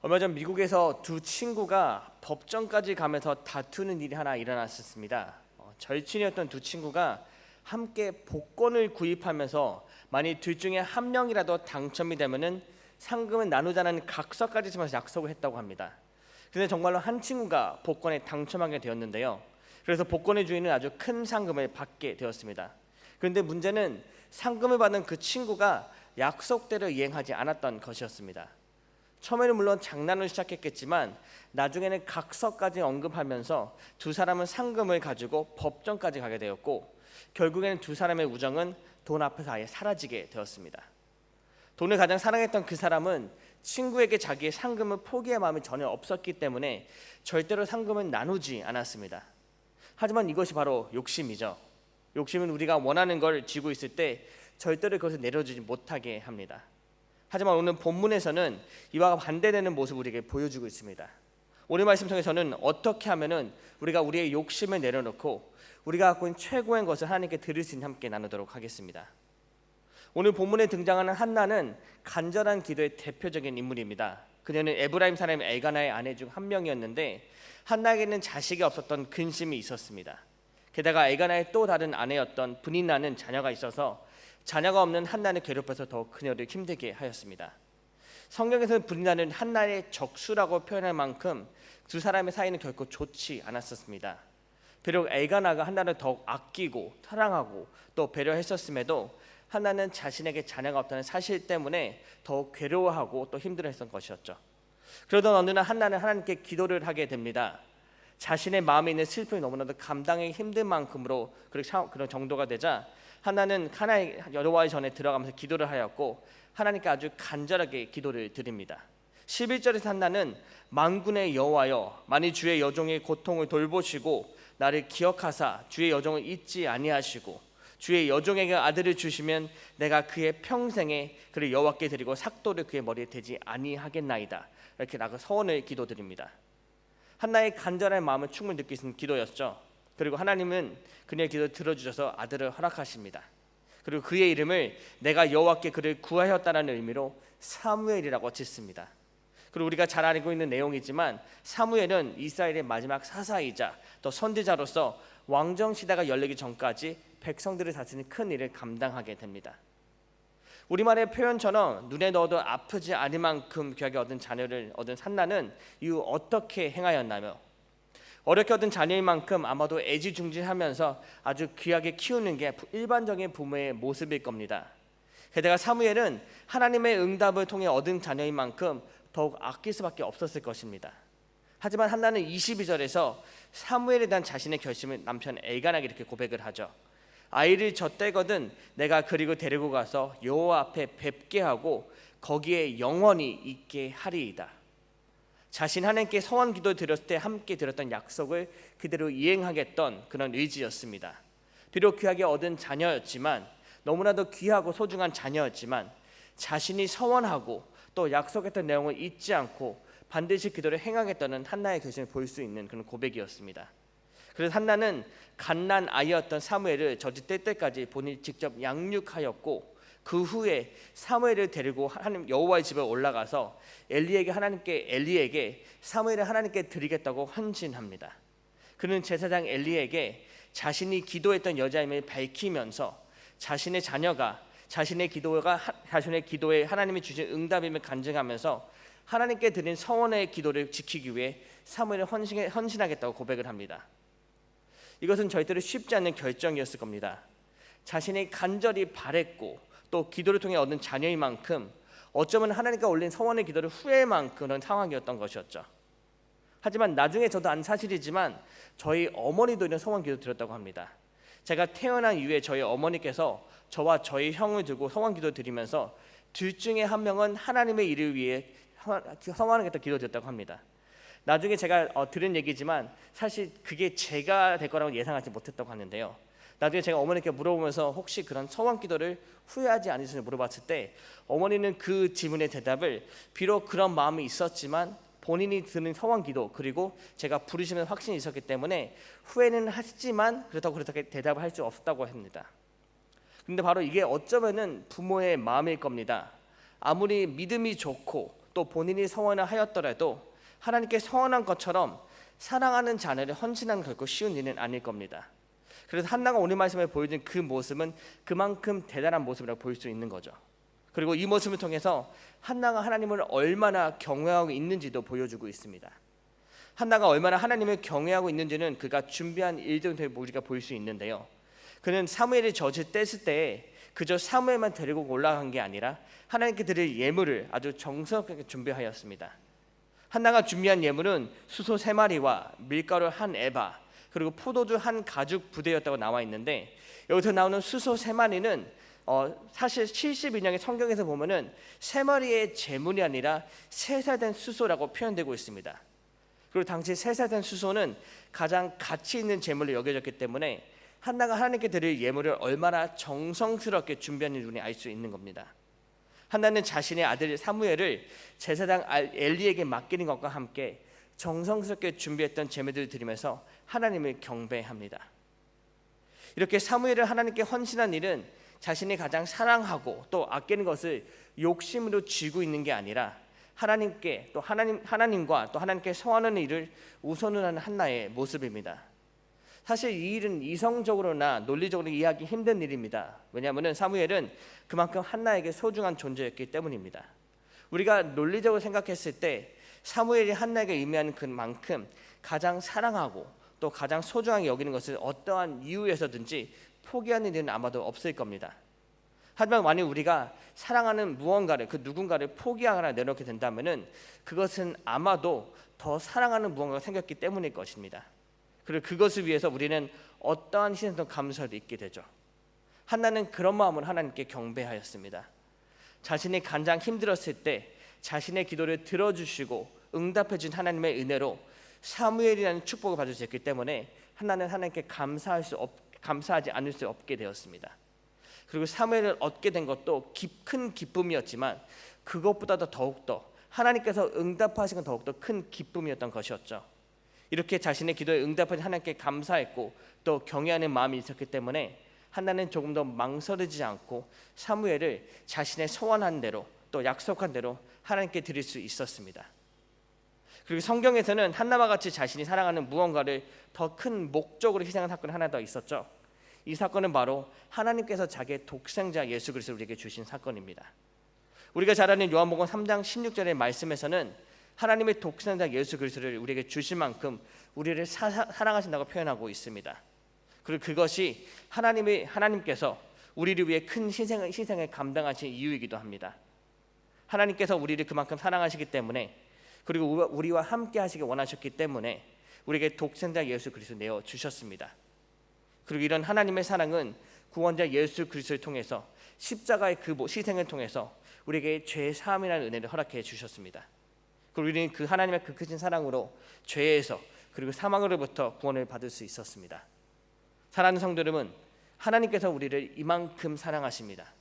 얼마 전 미국에서 두 친구가 법정까지 가면서 다투는 일이 하나 일어났었습니다. 어, 절친이었던 두 친구가 함께 복권을 구입하면서 만약 둘 중에 한 명이라도 당첨이 되면은 상금을 나누자는 각서까지 지면서 약속을 했다고 합니다. 근데 정말로 한 친구가 복권에 당첨하게 되었는데요. 그래서 복권의 주인은 아주 큰 상금을 받게 되었습니다. 그런데 문제는 상금을 받은 그 친구가 약속대로 이행하지 않았던 것이었습니다. 처음에는 물론 장난을 시작했겠지만 나중에는 각서까지 언급하면서 두 사람은 상금을 가지고 법정까지 가게 되었고 결국에는 두 사람의 우정은 돈 앞에서 아예 사라지게 되었습니다. 돈을 가장 사랑했던 그 사람은 친구에게 자기의 상금을 포기할 마음이 전혀 없었기 때문에 절대로 상금을 나누지 않았습니다. 하지만 이것이 바로 욕심이죠. 욕심은 우리가 원하는 걸 쥐고 있을 때 절대로 그것을 내려주지 못하게 합니다. 하지만 오늘 본문에서는 이와 반대되는 모습을 우리에게 보여주고 있습니다. 오늘 말씀 통해서는 어떻게 하면은 우리가 우리의 욕심을 내려놓고 우리가 갖고 있는 최고의 것을 하나님께 드릴 수 있는 함께 나누도록 하겠습니다. 오늘 본문에 등장하는 한나는 간절한 기도의 대표적인 인물입니다. 그녀는 에브라임 사람 엘가나의 아내 중 한 명이었는데 한나에게는 자식이 없었던 근심이 있었습니다. 게다가 엘가나의 또 다른 아내였던 분인나는 자녀가 있어서 자녀가 없는 한나를 괴롭혀서 더욱 그녀를 힘들게 하였습니다. 성경에서는 분인나는 한나의 적수라고 표현할 만큼 두 사람의 사이는 결코 좋지 않았었습니다. 비록 엘가나가 한나를 더욱 아끼고 사랑하고 또 배려했었음에도 한나는 자신에게 자녀가 없다는 사실 때문에 더욱 괴로워하고 또 힘들어했던 것이었죠. 그러던 어느 날 한나는 하나님께 기도를 하게 됩니다. 자신의 마음에 있는 슬픔이 너무나도 감당하기 힘든 만큼으로 그런 정도가 되자 하나는 하나의 여호와의 전에 들어가면서 기도를 하였고 하나님께 아주 간절하게 기도를 드립니다. 11절에서 한나는 만군의 여호와여 만일 주의 여종의 고통을 돌보시고 나를 기억하사 주의 여종을 잊지 아니하시고 주의 여종에게 아들을 주시면 내가 그의 평생에 그를 여호와께 드리고 삭도를 그의 머리에 대지 아니하겠나이다. 이렇게 나가 서원을 기도드립니다. 한나의 간절한 마음을 충분히 있는 기도였죠. 그리고 하나님은 그녀의 기도를 들어주셔서 아들을 허락하십니다. 그리고 그의 이름을 내가 여호와께 그를 구하였다라는 의미로 사무엘이라고 짓습니다. 그리고 우리가 잘 알고 있는 내용이지만 사무엘은 이스라엘의 마지막 사사이자 또 선지자로서 왕정 시대가 열리기 전까지 백성들을 다스리는 큰 일을 감당하게 됩니다. 우리말의 표현처럼 눈에 넣어도 아프지 않을 만큼 귀하게 얻은 자녀를 얻은 산나는 이후 어떻게 행하였나며 어렵게 얻은 자녀인 만큼 아마도 애지중지하면서 아주 귀하게 키우는 게 일반적인 부모의 모습일 겁니다. 게다가 사무엘은 하나님의 응답을 통해 얻은 자녀인 만큼 더욱 아낄 수밖에 없었을 것입니다. 하지만 한나는 22절에서 사무엘에 대한 자신의 결심을 남편 엘가나에게 이렇게 고백을 하죠. 아이를 젖대거든 내가 그리고 데리고 가서 여호와 앞에 뵙게 하고 거기에 영원히 있게 하리이다. 자신 하나님께 서원 기도 드렸을 때 함께 드렸던 약속을 그대로 이행하겠던 그런 의지였습니다. 비록 귀하게 얻은 자녀였지만 너무나도 귀하고 소중한 자녀였지만 자신이 서원하고 또 약속했던 내용을 잊지 않고 반드시 그대로 행하겠다는 한나의 결심을 볼 수 있는 그런 고백이었습니다. 그래서 한나는 갓난 아이였던 사무엘을 저지 뗄 때까지 본인이 직접 양육하였고 그 후에 사무엘을 데리고 하나님 여호와의 집에 올라가서 엘리에게 하나님께 엘리에게 사무엘을 하나님께 드리겠다고 헌신합니다. 그는 제사장 엘리에게 자신이 기도했던 여자임을 밝히면서 자신의 자녀가 자신의 기도가 자신의 기도에 하나님이 주신 응답임을 간증하면서 하나님께 드린 서원의 기도를 지키기 위해 사무엘을 헌신 하겠다고 고백을 합니다. 이것은 절대로 쉽지 않은 결정이었을 겁니다. 자신이 간절히 바랬고 또 기도를 통해 얻은 자녀인 만큼 어쩌면 하나님께 올린 서원의 기도를 후회할 만큼 그런 상황이었던 것이었죠. 하지만 나중에 저도 안 사실이지만 저희 어머니도 이런 서원 기도 드렸다고 합니다. 제가 태어난 이후에 저희 어머니께서 저와 저희 형을 두고 서원 기도 드리면서 둘 중에 한 명은 하나님의 일을 위해 서원하겠다 기도 드렸다고 합니다. 나중에 제가 어, 들은 얘기지만 사실 그게 제가 될 거라고 예상하지 못했다고 하는데요. 나중에 제가 어머니께 물어보면서 혹시 그런 서원 기도를 후회하지 않으시는지 물어봤을 때 어머니는 그 질문의 대답을 비록 그런 마음이 있었지만 본인이 드는 서원 기도 그리고 제가 부르시는 확신이 있었기 때문에 후회는 하지만 그렇다고 그렇게 대답을 할 수 없다고 합니다. 근데 바로 이게 어쩌면은 부모의 마음일 겁니다. 아무리 믿음이 좋고 또 본인이 서원을 하였더라도 하나님께 서원한 것처럼 사랑하는 자녀를 헌신하는 결코 쉬운 일은 아닐 겁니다. 그래서 한나가 오늘 말씀에 보여준 그 모습은 그만큼 대단한 모습이라고 볼 수 있는 거죠. 그리고 이 모습을 통해서 한나가 하나님을 얼마나 경외하고 있는지도 보여주고 있습니다. 한나가 얼마나 하나님을 경외하고 있는지는 그가 준비한 일들 통해 우리가 볼 수 있는데요. 그는 사무엘이 젖을 뗐을 때 그저 사무엘만 데리고 올라간 게 아니라 하나님께 드릴 예물을 아주 정성스럽게 준비하였습니다. 한나가 준비한 예물은 수소 세 마리와 밀가루 한 에바 그리고 포도주 한 가죽 부대였다고 나와 있는데 여기서 나오는 수소 세 마리는 어, 사실 72년의 성경에서 보면은 세 마리의 제물이 아니라 세살된 수소라고 표현되고 있습니다. 그리고 당시 세살된 수소는 가장 가치 있는 제물로 여겨졌기 때문에 한나가 하나님께 드릴 예물을 얼마나 정성스럽게 준비하는 눈이 알수 있는 겁니다. 한나는 자신의 아들 사무엘을 제사장 엘리에게 맡기는 것과 함께 정성스럽게 준비했던 제물들을 드리면서 하나님을 경배합니다. 이렇게 사무엘을 하나님께 헌신한 일은 자신이 가장 사랑하고 또 아끼는 것을 욕심으로 쥐고 있는 게 아니라 하나님께 또 하나님 하나님과 또 하나님께 소원하는 일을 우선으로 하는 한나의 모습입니다. 사실 이 일은 이성적으로나 논리적으로 이해하기 힘든 일입니다. 왜냐하면 사무엘은 그만큼 한나에게 소중한 존재였기 때문입니다. 우리가 논리적으로 생각했을 때 사무엘이 한나에게 의미하는 그만큼 가장 사랑하고 또 가장 소중하게 여기는 것을 어떠한 이유에서든지 포기하는 일은 아마도 없을 겁니다. 하지만 만약 우리가 사랑하는 무언가를 그 누군가를 포기하거나 내놓게 된다면은 그것은 아마도 더 사랑하는 무언가가 생겼기 때문일 것입니다. 그리고 그것을 위해서 우리는 어떠한 희생도 감사도 있게 되죠. 한나는 그런 마음으로 하나님께 경배하였습니다. 자신이 가장 힘들었을 때 자신의 기도를 들어주시고 응답해 준 하나님의 은혜로 사무엘이라는 축복을 있기 때문에 하나는 하나님께 감사할 수 없, 감사하지 않을 수 없게 되었습니다. 그리고 사무엘을 얻게 된 것도 큰 기쁨이었지만 그것보다도 더욱더 하나님께서 응답하신 건 더욱더 큰 기쁨이었던 것이었죠. 이렇게 자신의 기도에 응답하신 하나님께 감사했고 또 경외하는 마음이 있었기 때문에 한나는 조금 더 망설이지 않고 사무엘을 자신의 소원한 대로 또 약속한 대로 하나님께 드릴 수 있었습니다. 그리고 성경에서는 한나와 같이 자신이 사랑하는 무언가를 더 큰 목적으로 희생한 사건이 하나 더 있었죠. 이 사건은 바로 하나님께서 자기의 독생자 예수 그리스도를 우리에게 주신 사건입니다. 우리가 잘 아는 요한복음 3장 16절의 말씀에서는 하나님의 독생자 예수 그리스도를 우리에게 주신 만큼 우리를 사, 사랑하신다고 표현하고 있습니다. 그리고 그것이 하나님의 하나님께서 우리를 위해 큰 희생을 희생을 감당하신 이유이기도 합니다. 하나님께서 우리를 그만큼 사랑하시기 때문에 그리고 우리와 함께 하시기 원하셨기 때문에 우리에게 독생자 예수 그리스도 내어 주셨습니다. 그리고 이런 하나님의 사랑은 구원자 예수 그리스도를 통해서 십자가의 그 희생을 통해서 우리에게 죄 사함이라는 은혜를 허락해 주셨습니다. 그리고 우리는 그 하나님의 그 크신 사랑으로 죄에서 그리고 사망으로부터 구원을 받을 수 있었습니다. 사랑하는 성도 여러분, 하나님께서 우리를 이만큼 사랑하십니다.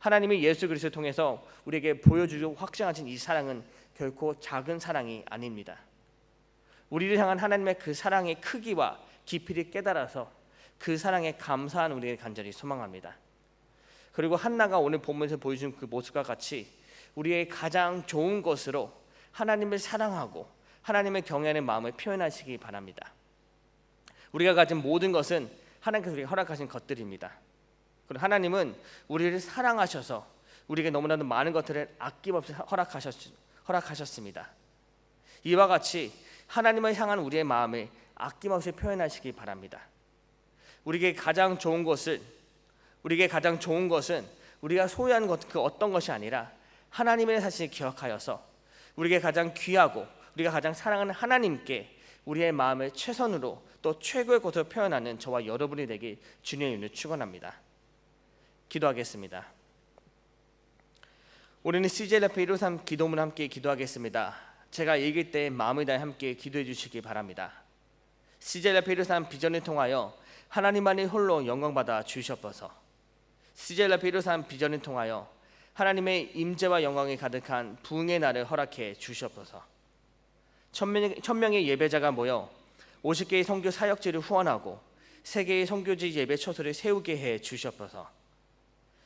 하나님이 예수 그리스도를 통해서 우리에게 보여주고 확증하신 이 사랑은 결코 작은 사랑이 아닙니다. 우리를 향한 하나님의 그 사랑의 크기와 깊이를 깨달아서 그 사랑에 감사한 우리의 간절히 소망합니다. 그리고 한나가 오늘 본문에서 보여준 그 모습과 같이 우리의 가장 좋은 것으로 하나님을 사랑하고 하나님을 경외하는 마음을 표현하시기 바랍니다. 우리가 가진 모든 것은 하나님께서 우리에게 허락하신 것들입니다. 그리고 하나님은 우리를 사랑하셔서 우리에게 너무나도 많은 것들을 아낌없이 허락하셨, 허락하셨습니다. 이와 같이 하나님을 향한 우리의 마음을 아낌없이 표현하시기 바랍니다. 우리에게 가장 좋은 것은 우리에게 가장 좋은 것은 우리가 소유한 것 그 어떤 것이 아니라 하나님의 사실을 기억하여서 우리에게 가장 귀하고 우리가 가장 사랑하는 하나님께 우리의 마음을 최선으로 또 최고의 것으로 표현하는 저와 여러분이 되길 주님의 이름으로 축원합니다. 기도하겠습니다. 우리는 CJ 앞에 153 기도문 함께 기도하겠습니다. 제가 읽을 때 마음을 다해 함께 기도해 주시기 바랍니다. CJ 앞에 153 비전을 통하여 하나님만이 홀로 영광 받아 주시옵소서. CJ 앞에 153 비전을 통하여 하나님의 임재와 영광이 가득한 부흥의 날을 허락해 주시옵소서. 천명, 천명의 예배자가 모여 50개의 성교 사역지를 후원하고 세개의 성교지 예배 처소를 세우게 해 주시옵소서.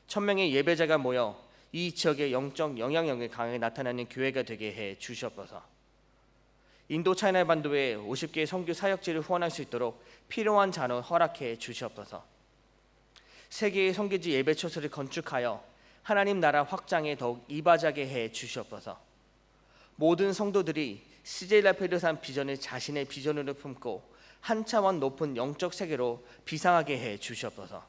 천명의 예배자가 모여 이 지역의 영적 영향력이 강하게 나타나는 교회가 되게 해 주시옵소서. 인도 차이나 반도에 50개의 선교 사역지를 후원할 수 있도록 필요한 자원 허락해 주시옵소서. 세계의 선교지 예배 처소를 건축하여 하나님 나라 확장에 더욱 이바지하게 해 주시옵소서. 모든 성도들이 CJ 라페를 산 비전을 자신의 비전으로 품고 한 차원 높은 영적 세계로 비상하게 해 주시옵소서.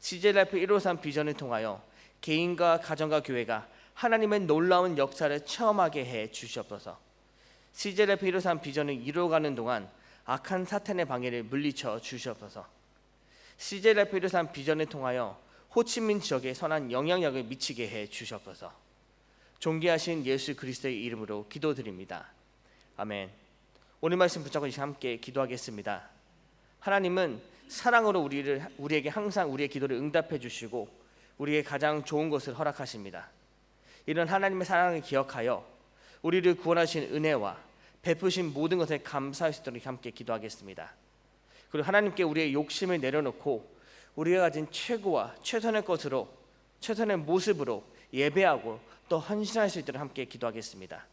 CJ 라페 153 비전을 통하여 개인과 가정과 교회가 하나님의 놀라운 역사를 체험하게 해 주시옵소서. 라페 153 비전을 이루어가는 동안 악한 사탄의 방해를 물리쳐 주시옵소서. 라페 153 비전을 통하여 호치민 지역에 선한 영향력을 미치게 해 주시옵소서. 존귀하신 예수 그리스도의 이름으로 기도드립니다. 아멘. 오늘 말씀 붙잡고 함께 기도하겠습니다. 하나님은 사랑으로 우리를 우리에게 항상 우리의 기도를 응답해 주시고 우리에게 가장 좋은 것을 허락하십니다. 이런 하나님의 사랑을 기억하여 우리를 구원하신 은혜와 베푸신 모든 것에 감사할 수 있도록 함께 기도하겠습니다. 그리고 하나님께 우리의 욕심을 내려놓고 우리가 가진 최고와 최선의 것으로 최선의 모습으로 예배하고 또 헌신할 수 있도록 함께 기도하겠습니다.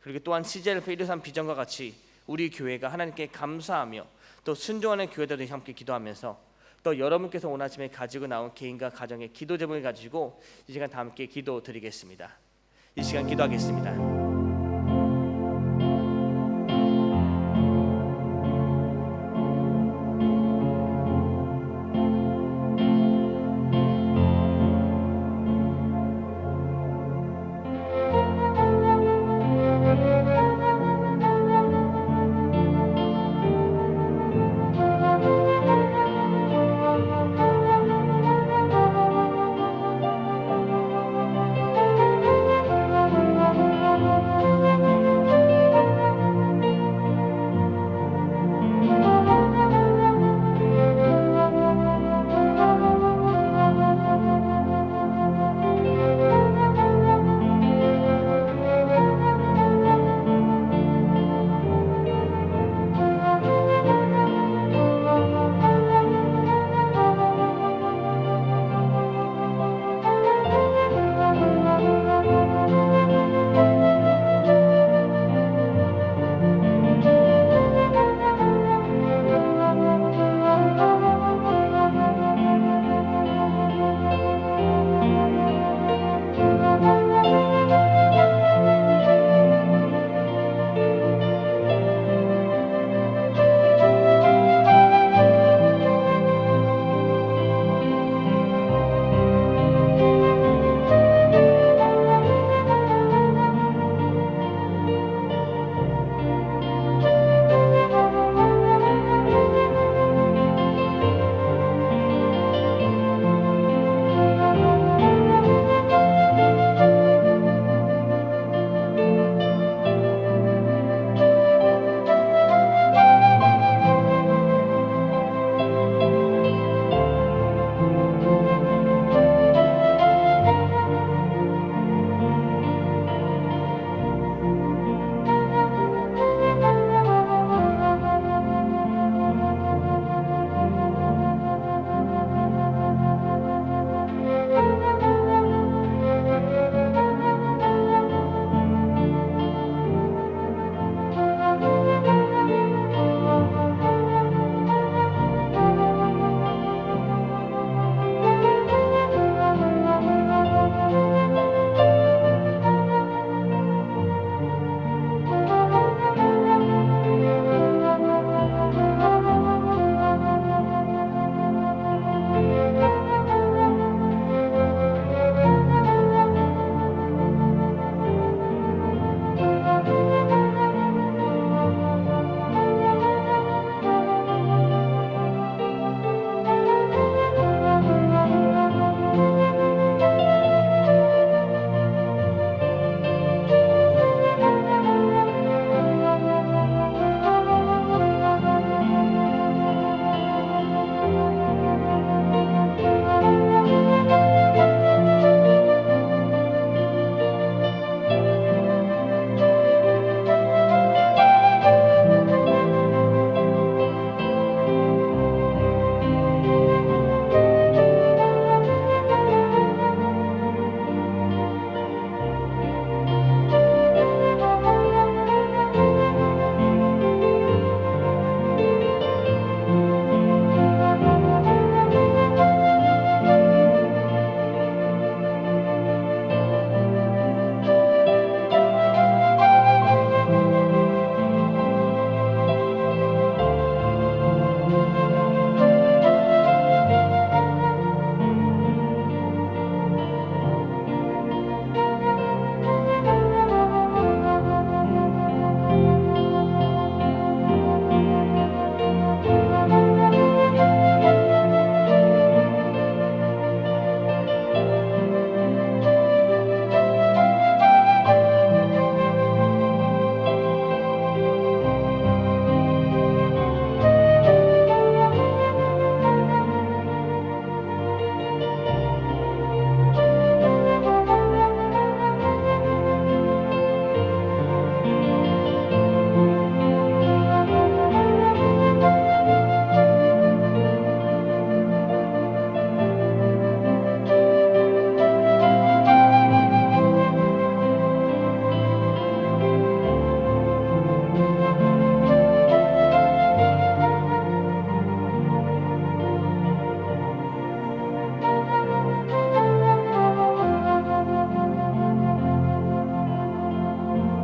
그리고 또한 CJLF 123 비전과 같이 우리 교회가 하나님께 감사하며 또 순종하는 교회들이 함께 기도하면서 또 여러분께서 아침에 가지고 나온 개인과 가정의 기도 제목을 가지고 이 시간 다 함께 기도 드리겠습니다. 이 시간 기도하겠습니다.